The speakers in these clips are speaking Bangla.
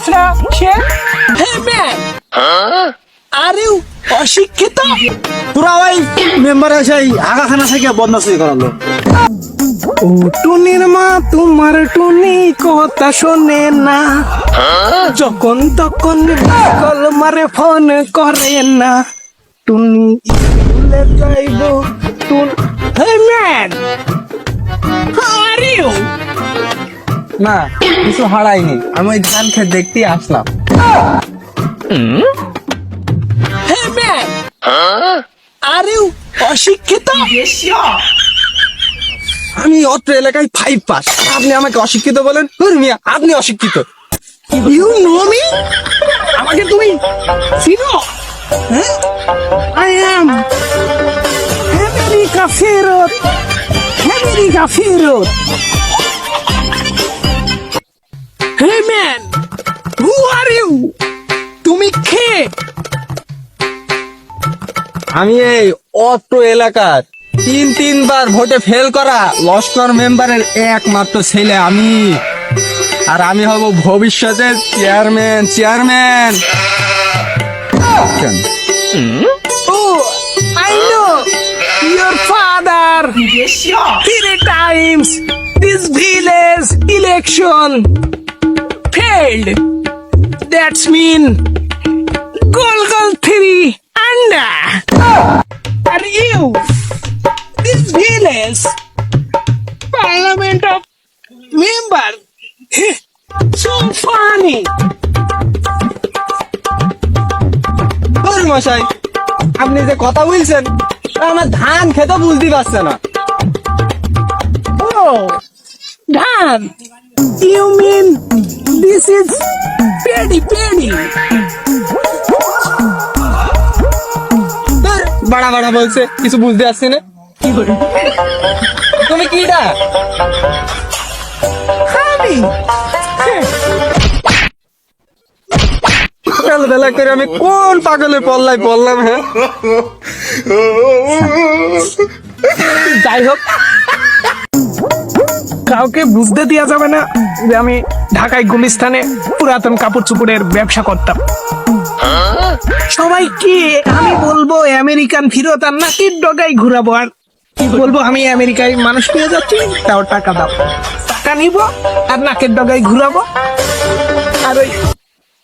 কাছড়া সে হে ম্যান আরে অশিক্ষিত? তোরা ওই মেম্বার সেই আগাখানা থেকে বদমাসি করালো। ও টুনির মা তোমার টুনি কথা শোনে না। যখন তখন কল মারে ফোন করে না। টুনি স্কুলে যাইব টুন হে ম্যান আর ইউ না কিছু হারাইনি আমি ওই ধান খেত দেখতেই আসলাম। আর অশিক্ষিত? আমি অত্র এলাকায় ফাইভ পাস আপনি আমাকে অশিক্ষিত বলেন? মিয়া আপনি অশিক্ষিত। ইউ নো মি আমাকে তুমি চিনো? আই অ্যাম আমেরিকা ফেরত আমেরিকা ফেরত hey man who are you তুমি খে আমি এই অত্র এলাকার তিন তিনবার ভোটে ফেল করা লস্কর মেম্বারের একমাত্র ছেলে আমি। আর আমি হব ভবিষ্যতের chairman chairman. Oh, I know your father. Three times this village election. Failed. That's mean goal goal three under. Are you this village parliament of member? so funny. মশাই আপনি যে কথা বলছেন আমার ধান খেতে বুঝতে পারছে না Oh, damn! You mean this is petty petty? বাড়া বাড়া বলছে কিছু বুঝতে পারছি না? তুমি কিটা? Honey! বেলা বেলা করে আমি কোন পাগলে পল্লাই পড়লাম হ্যাঁ? যাই হোক। কাউকে বুঝতে দেওয়া যাবে না যে আমি ঢাকায় গুলিস্তানে পুরাতন কাপড় চুপড়ের ব্যবসা করতাম। সবাই কি আমি বলব আমেরিকান ফিরত আর নাকি ডগাই ঘুরাবো আর কি বলব? আমি আমেরিকায় মানুষ পেয়ে যাচ্ছি, তাও টাকা দাও। টাকা নিব আর নাকের ডগায় ঘুরাবো। আর ওই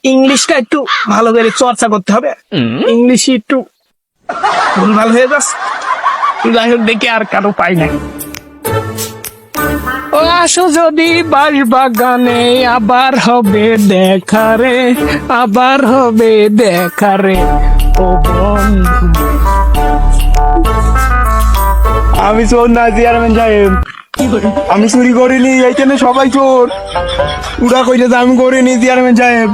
ইংলিশটা একটু ভালো করে চর্চা করতে হবে। ইংলিশই একটু ভুলভাল হয়ে যাচ্ছে। যাই হোক, দেখে আর কারও পাই নাই। আসো যদি বাস বাগানে আবার হবে দেখা রে আবার হবে দেখা রে। ও বন্ধু। আমি চোর না চেয়ারম্যান সাহেব। আমি চুরি করিনি এইখানে সবাই চোর। উড়া কইলে যে আমি করিনি চেয়ারম্যান সাহেব।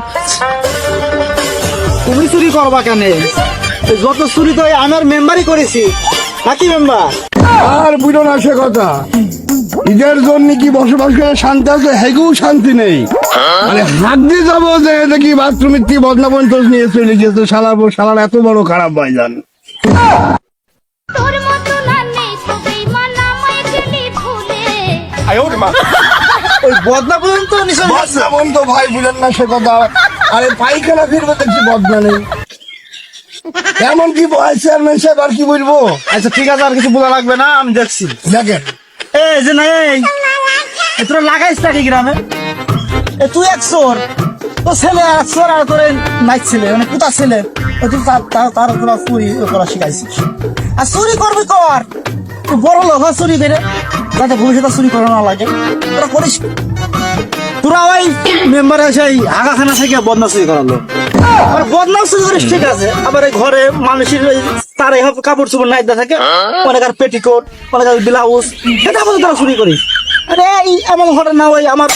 তুমি চুরি করবা কেন? যত চুরি তো আমার মেম্বারই করেছি। নাকি মেম্বার? আর বুঝো না সে কথা। ঈদের জন্য কি বসবাস করে শান্তি আছে? হেগেও শান্তি নেই। মানে হাত দিয়ে যাব যে দেখি বাথরুমের কি বদনাবন তোষ নিয়ে চলে গেছে পর শালার এত বড় খারাপ ওই বদনা পর্যন্ত ভাই বুঝেন না সে কথা। আরে পাইখানা ফিরবে দেখছি বদনা নেই এমন কি ভাই চেয়ারম্যান সাহেব আর কি বলব? আচ্ছা ঠিক আছে আর কিছু বলা লাগবে না? আমি দেখছি। দেখেন। এই যে না, এই। এ, তোরা লাগাইস নাকি গ্রামে? এ, তুই এক চোর। তো ছেলে এক চোর আর তোর নাই ছেলে মানে পুতা ছেলে। ও তুই তার তার তার চুরি করা শিখাইছিস। আর চুরি বড় লোক, হয়, চুরি করে। যাতে ভবিষ্যতে চুরি করা না লাগে। তোরা করিস। তোরা ওই মেম্বার সেই আগাখানা থেকে বদমাসি করালো আর বদনাম চুরি করিস ঠিক আছে, আবার এই ঘরে মানুষের ওই তার এই কাপড় চোপড় নাইদা থাকে, অনেক আর পেটিকোট, অনেক আর ব্লাউজ, এটা আমাদের তারা চুরি করিস আরে এই এমন ঘটনা ওই আমার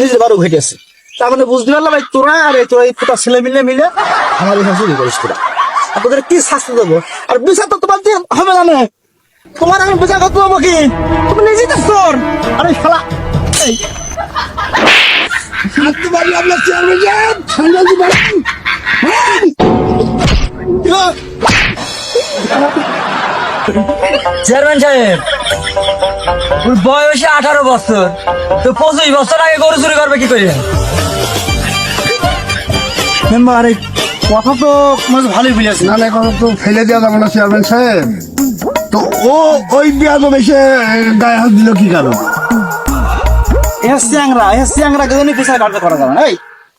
নিজের বারো ঘটেছে। তার মানে বুঝতে পারলাম এই তোরা আর এই তোরা এই তোরা ছেলে মিলে মিলে আমার এখানে চুরি করিস তোরা। আর তোদের কি শাস্তি দেবো? আর বিচার তো তোমার দিয়ে হবে না তোমার আমি বিচার করতে দেবো কি? তুমি নিজেই তো চোর। আরে এই। থাকতে পারি আপনার চেয়ারম্যান সাহেব চেয়ারম্যান সাহেব ওর বয়সে আঠারো বছর। তো পঁচিশ বছর আগে গরু চুরি করবে কি করে? মেম্বার এই কথা তো মনে ভালোই বুঝেছি না না কথা তো ফেলে দেওয়া যাবে না চেয়ারম্যান সাহেব। তো ও ওই বিয়াদ এসে গায়ে হাত দিল কি কারণ? এ স্যাংরা এ স্যাংরা গজনি পিছায় কাটতে করা যাবে না এই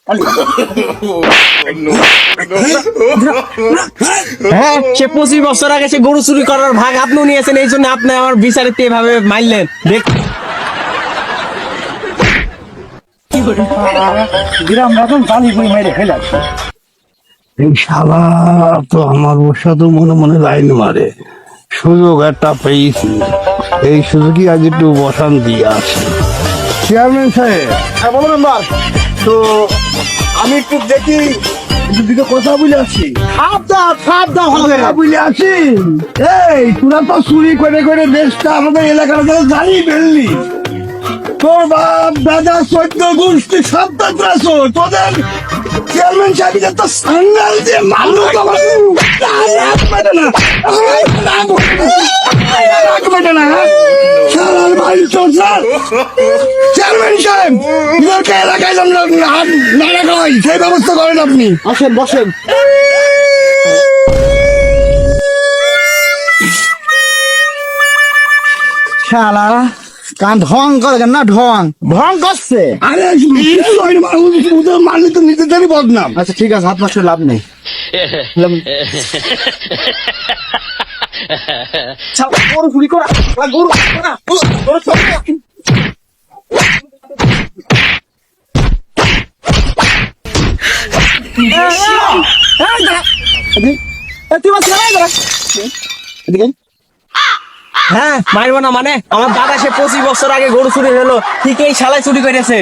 হ্যাঁ সে পঁচিশ বছর আগে সে গরু চুরি করার ভাগ আপনিও নিয়েছেন এই জন্য আপনি আমার বিচারিতে এভাবে মারলেন। দেখ। গ্রাম রাজন জানি বই মেরে ফেলে এই শালা তো আমার ওর সাথে মনে মনে লাইন মারে। সুযোগ একটা পেয়েছি। এই সুযোগই আজ একটু বসান দিয়ে আসি। চেয়ারম্যান সাহেব। হ্যাঁ বলো মেম্বার। তো আমি একটু দেখি দুটো কথা বলে আসি। খাপ দাও খাপ দাও হবে বলে আসি। এই তোরা তো চুরি করে করে দেশটা আমাদের এলাকার জানি ফেললি। তোর বাপ দাদা চোদ্দ গোষ্ঠী সপ্তাহ ত্রাস তোদের চেয়ারম্যান সাহেব তো সান্ডাল দিয়ে মারলো তোমার রাখবে না। রাখবে না। সারার বাড়ি চোদ্দার চেয়ারম্যান সাহেব ইদারকে এলাকায় যেন না না রাখা হয় সেই ব্যবস্থা করেন আপনি। আসেন বসেন। শালা। কান ঢং করে না ঢং। ঢং করছে? আরে মারলে তো নিজেদেরই বদনাম। আচ্ছা ঠিক আছে হাত মাসে লাভ নেই। গরু চুরি করা গরু করা, গরু তুই দাঁড়া। এদিকে। হ্যাঁ মারবো না মানে? আমার দাদা সে পঁচিশ বছর আগে গরু চুরি হলো, ঠিক এই শালায় চুরি করেছে।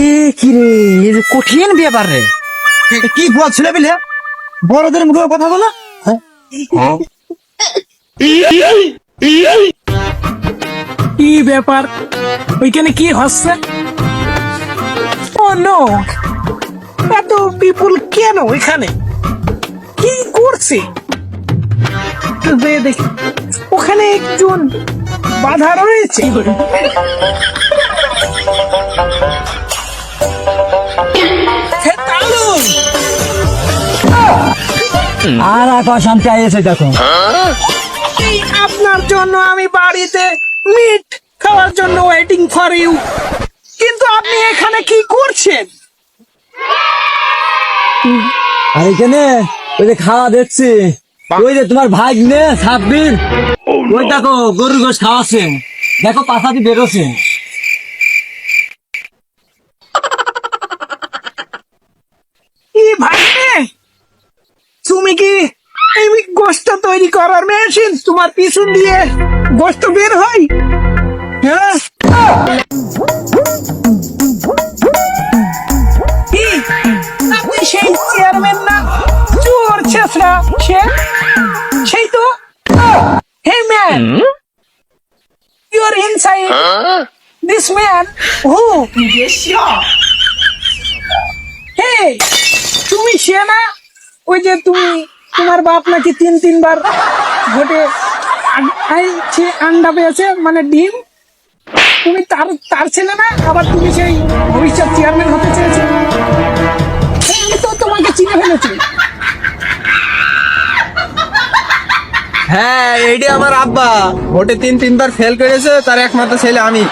এ কি রে কঠিন ব্যাপার রে। কি বুয়া ছেলে বিলে বড়দের মুখে কথা বলা। কি ব্যাপার? ওইখানে কি হচ্ছে? ও নো, এত বিপুল কেন ওইখানে? কি করছে? দেখি। ওখানে একজন বাধা রয়েছে। আর আকাশ শান্তি আইয়েছে দেখো। আপনার জন্য আমি বাড়িতে মিট খাওয়ার জন্য ওয়েটিং ফর ইউ কিন্তু আপনি এখানে কি করছেন? আর এখানে ওই যে খাওয়া দেখছি। ওই যে তোমার ভাই নে সাব্বির ওই দেখো গরুর গোস খাওয়াচ্ছে। দেখো পাশা দিয়ে বেরোছে ভাই তুমি কি এই গোস্ত তৈরি করার মেশিন তোমার পিছন দিয়ে গোস্ত বের হয়? হ্যাঁ? চোর সে সেই তো hey man your inside this man who hey তুমি সে না ওই যে তুমি তোমার বাপ নাকি তিন তিনবার ভোটে আইছে আন্ডা পেয়েছে মানে ডিম। তুমি তার তার ছেলে না আবার তুমি সেই ভবিষ্যৎ চেয়ারম্যান হতে চেয়েছো। তো তোমাকে চিনে ফেলেছি। হ্যাঁ এইটি আমার আব্বা। ভোটে তিন তিনবার ফেল করেছে, তার একমাত্র ছেলে আমি।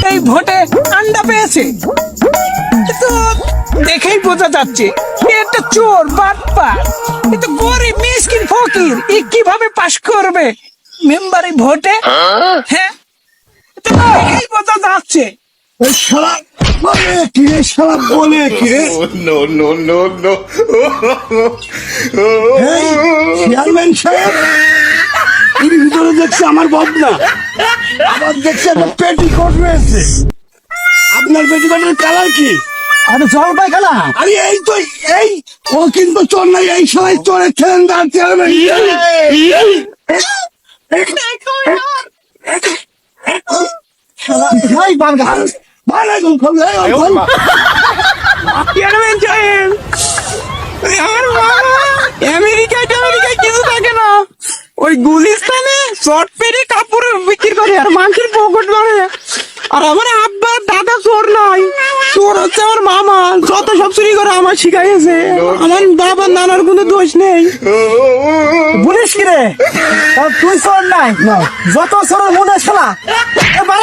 সে ভোটে আন্ডা পেয়েছে? দেখেই বোঝা যাচ্ছে। একটা চোর বাটপা এ তো গরিব মিসকিন ফকির। এ কীভাবে পাশ করবে? মেম্বারি ভোটে? হ্যাঁ? এ তো দেখেই বোঝা যাচ্ছে। এই শালা বলে কি? রে শালা বলে কি? রে. চেয়ারম্যান সাহেব এর ভিতরে দেখছি আমার বদনা। আবার দেখছি একটা পেটিকোট রয়েছে। আপনার পেটিকোটের কালার কি? আরে জল পাই খেলা আরে এই তো এই ও কিন্তু চোর নাই এই সবাই চোরের ছেলেন তার চেয়ারম্যান ভাই বাঙ্গা ভালো একদম খোল, এই, খোল। চেয়ারম্যান সাহেব আমার মামা আমেরিকায় আমেরিকায় কিছু থাকে না। ওই গুলিস্তানে শর্ট পেরে কাপড় বিক্রি করে আর মানুষের পকেট আর আমার আব্বা দাদা চোর নাই চোর হচ্ছে আমার মামা যত সব চুরি করে আমার শিখাইছে আমার বাবা নানার কোনো দোষ নেই। বলিস কি রে? তুই চোর নাই যত চোর মনে শালা। এবার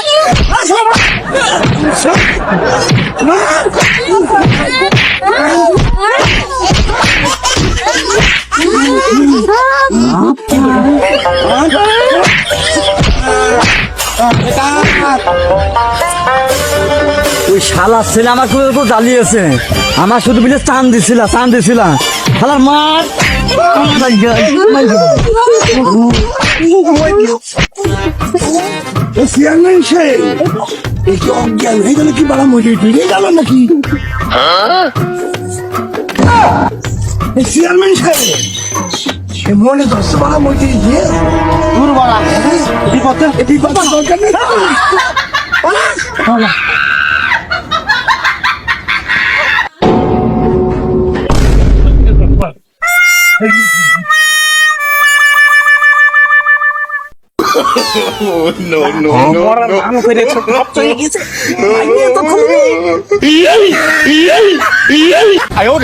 ওই শালা ছেলে আমার খুব খুব জ্বালিয়েছে। আমার শুধু বিলে চান দিছিল চান দিছিল। শালার মার। এ চেয়ারম্যান সাহেব এ কি অজ্ঞান হয়ে গেল কি বাড়া মরে ফিরে গেল নাকি? চেয়ারম্যান সাহেব মনে দশ বাড়া দূর বাড়া বিপদে বিপদ দরকার নেই। No, no, no, মরার no. ভান করে ছোট হয়ে গেছে। ভাঙিয়ে তো খুলবি Ay, oh,